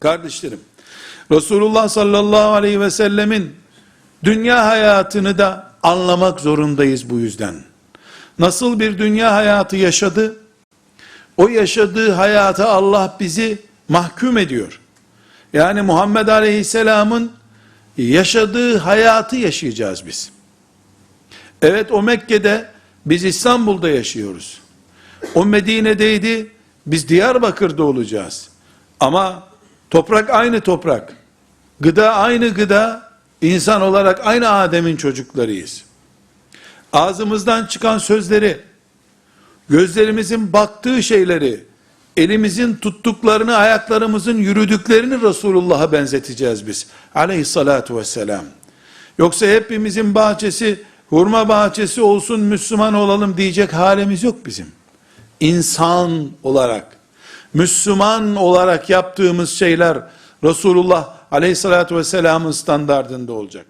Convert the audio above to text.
Kardeşlerim, Resulullah sallallahu aleyhi ve sellemin dünya hayatını da anlamak zorundayız bu yüzden. Nasıl bir dünya hayatı yaşadı? O yaşadığı hayata Allah bizi mahkum ediyor. Yani Muhammed Aleyhisselam'ın yaşadığı hayatı yaşayacağız biz. Evet o Mekke'de biz İstanbul'da yaşıyoruz. O Medine'deydi biz Diyarbakır'da olacağız. Ama toprak aynı toprak. Gıda aynı gıda. insan olarak aynı Adem'in çocuklarıyız. Ağzımızdan çıkan sözleri, gözlerimizin baktığı şeyleri, elimizin tuttuklarını, ayaklarımızın yürüdüklerini Resulullah'a benzeteceğiz biz. Aleyhissalatu vesselam. Yoksa hepimizin bahçesi, hurma bahçesi olsun Müslüman olalım diyecek halimiz yok bizim. İnsan olarak, Müslüman olarak yaptığımız şeyler Resulullah aleyhissalatü vesselamın standardında olacak.